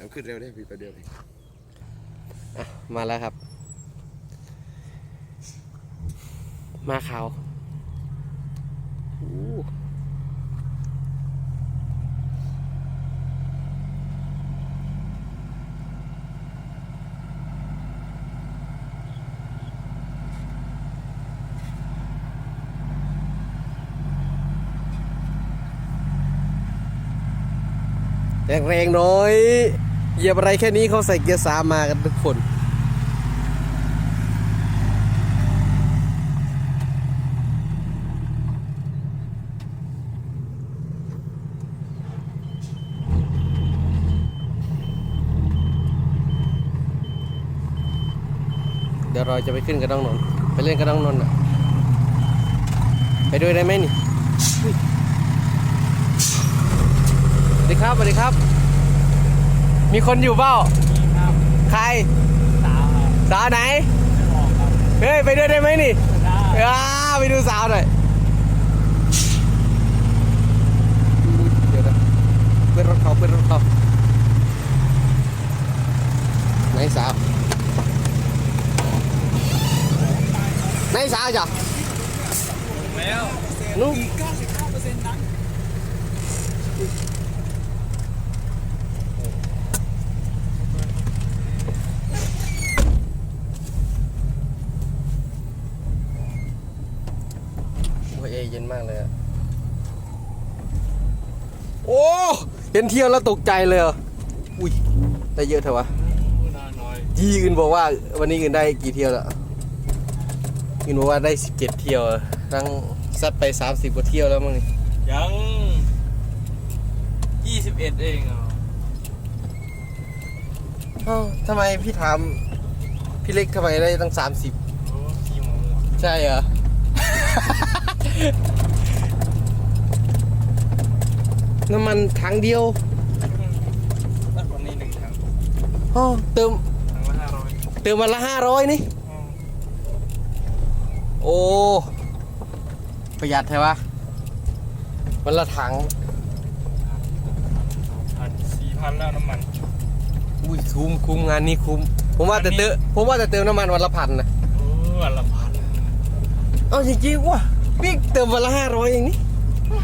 น้ำขึ้นเร็วได้พี่แป๊บเดียวพี่อะมาแล้วครับ มาขาวอู้แรงๆหน่อย เหยียบอะไรแค่นี้เขาใส่เกียร์สามมากันทุกคนเดี๋ยวเราจะไปขึ้นกระดองนนไปเล่นกระดองนนท์น่ะ ไปด้วยได้ไหมนี่สวัสดีครับสวัสดีครับ มีคนอยู่เปล่าใคร สาวไหน เฮ้ย ไปด้วยได้ไหมนี่อ้าไปดูสาวหน่อยเดี๋ยวนะเพื่อนรถเขาเพื่อนรถเขาไหนสาว ไหนสาวจ้ะแล้วนู่นโอ้ย เอเย็นมากเลยอะโอ้ เห็นเที่ยวแล้วตกใจเลยเหรออุ้ยได้เยอะเถอะวะน่าน้อยยี่อื่นบอกว่า วันนี้อื่นได้กี่เที่ยวแล้วอื่นบอกว่าได้สิบเจ็ดเที่ยวทั้งซัดไปสามสิบกว่าเที่ยวแล้วมั้งนี่ยังยี่สิบเอ็ดเองเหรอเอ้าทำไมพี่ถามพี่เล็กทำไมได้ตั้งสามสิบโอ้กี่โมงใช่เหรอ น้ำมันถังเดียวตั้งวันนี้หนึ่งครั้งอ้าวเติมครั้งละห้าร้อยเติมวันละห้าร้อยนี่ โอ้ ประหยัดใช่ปะวันละถัง พันสี่พันแล้วน้ำมัน อุ้ยคุ้มคุ้มงานนี้คุ้ม ผมว่าแต่เติมผมว่าแต่เติมน้ำมันวันละพันนะโอ้วันละพัน เอาจริงๆว่ะ พี่เติมวันละห้าร้อยเองนี่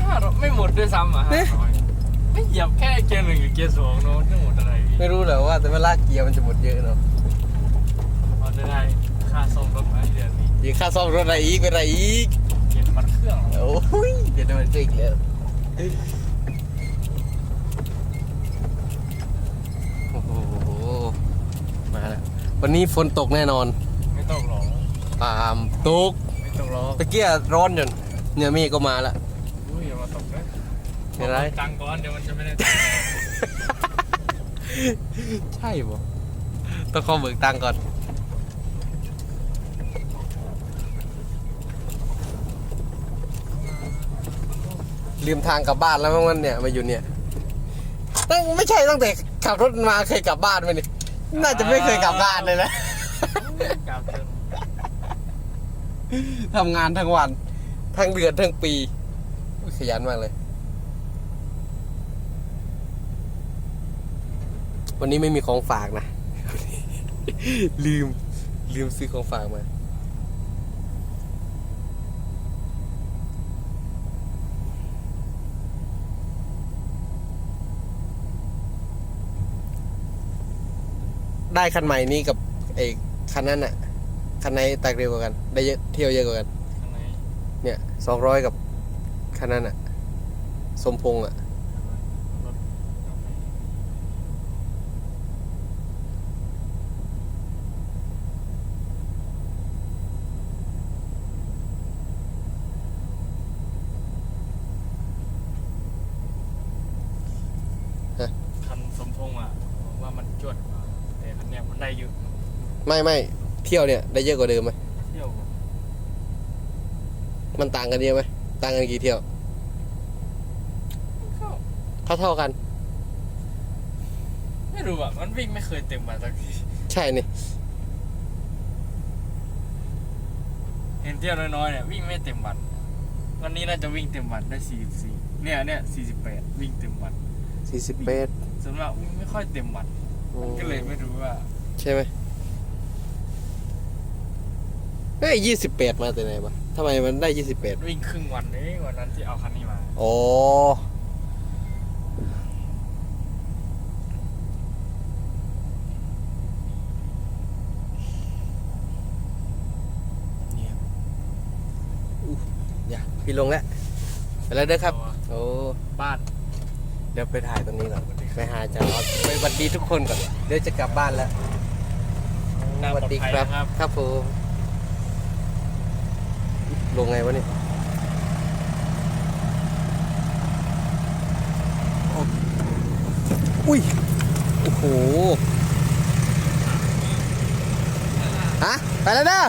ห้าร้อยไม่หมดด้วยซ้ำอะเอ๊ะห้าร้อยไม่เหยียบแค่เกียร์หนึ่งหรือเกียร์สองเนอะจะหมดอะไรพี่ไม่รู้เหรอว่าแต่เวลาเกียร์มันจะหมดเยอะเนาะเราจะได้ค่าซ่อมรถไหมเดือนนี้ยีค่าซ่อมรถอะไรอีกเป็นอะไรอีกเกียร์มันเครื่องเหรอโอ้ยเดี๋ยวมันจะอีกแล้วโอ้โหมาแล้ววันนี้ฝนตกแน่นอน ไม่ต้องหรอกตามตกไม่ ต้องหรอกตะเกียร้อนจนเนี่ยเมฆก็มาแล้วอุ้ยอย่ามาตกนะเป็นไรตังค์ก่อนเดี๋ยวมันจะไม่ได้ตังค์ใช่ปะต้องขอเบิกตังค์ก่อนลืมทางกลับบ้านแล้วมั้งวันเนี่ยมาอยู่เนี่ยตั้งไม่ใช่ตั้งแต่ขับรถมาเคยกลับบ้านไหมนี่น่าจะไม่เคยกลับบ้านเลยนะกลับเถอะ ทำงานทั้งวัน ทั้งเดือนทั้งปีขยันมากเลย วันนี้ไม่มีของฝากนะ ลืม ลืมซื้อของฝากมาได้คันใหม่นี้กับไอ้คันนั้นอะ คันไหนแตกเร็วกว่ากัน ได้เยอะเที่ยวเยอะกว่ากัน ข้างในเนี่ยสองร้อยกับคันนั้นอะสมพงษ์อะรถคันสมพงษ์อะผมว่ามันจวดกว่าแต่คันเนี้ยมันได้เยอะไม่ไม่ เที่ยวเนี่ยได้เยอะกว่าเดิมไหมเที่ยวมันต่างกันเยอะไหมต่างกันกี่เที่ยวก็เท่าเท่าๆกัน ไม่รู้อะมันวิ่งไม่เคยเต็มมาสักทีใช่นี่เห็นเที่ยวน้อยๆเนี่ยวิ่งไม่เต็มวัน วันนี้น่าจะวิ่งเต็มวันได้44เนี่ยเนี่ย48วิ่งเต็มวันสี่สิบเมตรส่วนมากวิ่งไม่ค่อยเต็มวันก็เลยไม่รู้ว่า ใช่ไหม เฮ้ยยี่สิบแปดมาแต่ไหนวะทำไมมันได้ยี่สิบแปดวิ่งครึ่งวันเองวันนั้นที่เอาคันนี้มาโอ้เนี่ยอู้อย่าพี่ลงแล้วไปแล้วเด้อครับ โอ้บ้านเดี๋ยวไปถ่ายตรงนี้ก่อนไปหาอาจารย์ออสไปสวัสดีทุกคนก่อนเดี๋ยวจะกลับบ้านแล้วหน้าสปลวัอสดดีภัยครับนะครับ ครับผม ลงไงวะนี่อุ้ย โอ้โห ฮะ ไปแล้วเด้อ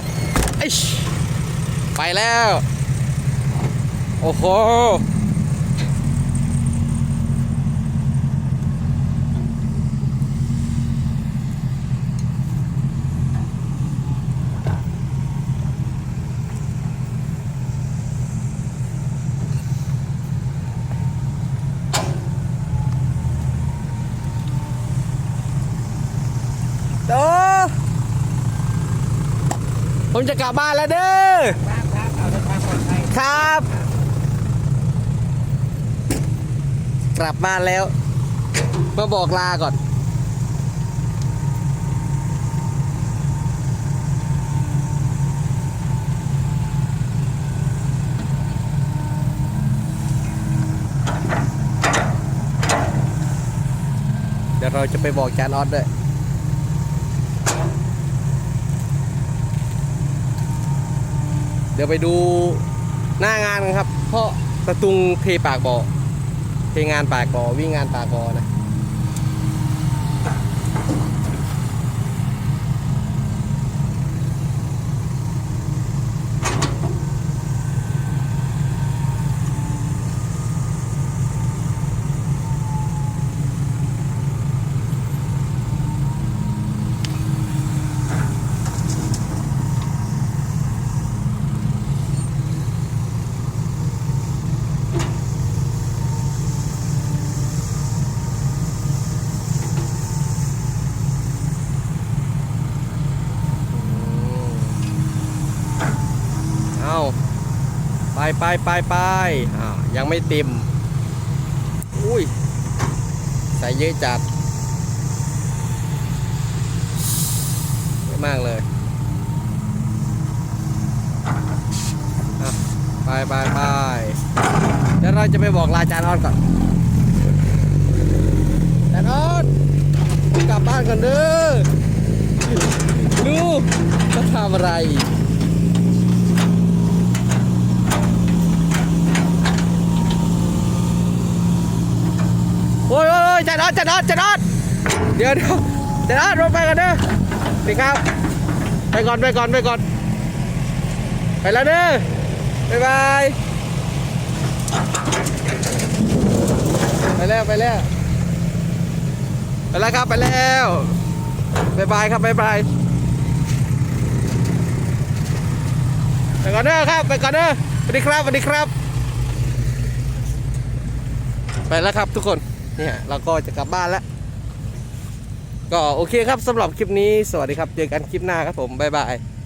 ไอ้ชไปแล้ว โอ้โห โต ผมจะกลับบ้านแล้วเด้อครับเอาทางปลอดภัยครับ กลับบ้านแล้ว มาบอกลาก่อน เดี๋ยวเราจะไปบอกจานออสด้วย เดี๋ยวไปดูหน้างานกันครับ เพราะตะตุงเทปากบ่อเทงานปากบ่อวิ่งงานปากบ่อนะ เอา ไปไปไปไปอ่ายังไม่เต็ม อุ้ย ใส่เยอะจัดเยอะมากเลยไปไปไปเดี๋ยวเราจะไปบอกลาจานออนก่อนจานออนกลับบ้านก่อนเด้อดูจะทำอะไร โอ้ย โอ้ยโอ้ยจัดออดจัดออดจัดอดเดี๋ยวเดี๋ยวจัดออดลงไปกันเด้อสิครับ ไปก่อนไปก่อนไปก่อน ไปแล้วเด้อบ๊ายบายไปแล้วไปแล้วไปแล้วครับไปแล้วบ๊ายบายครับบ๊ายบายไปก่อนเด้อครับไปก่อนเด้อสวัสดีครับสวัสดีครับ ไปแล้วครับทุกคน เนี่ยเราก็จะกลับบ้านแล้ว ก็โอเคครับสำหรับคลิปนี้สวัสดีครับ เจอกันคลิปหน้าครับผม บ๊ายบาย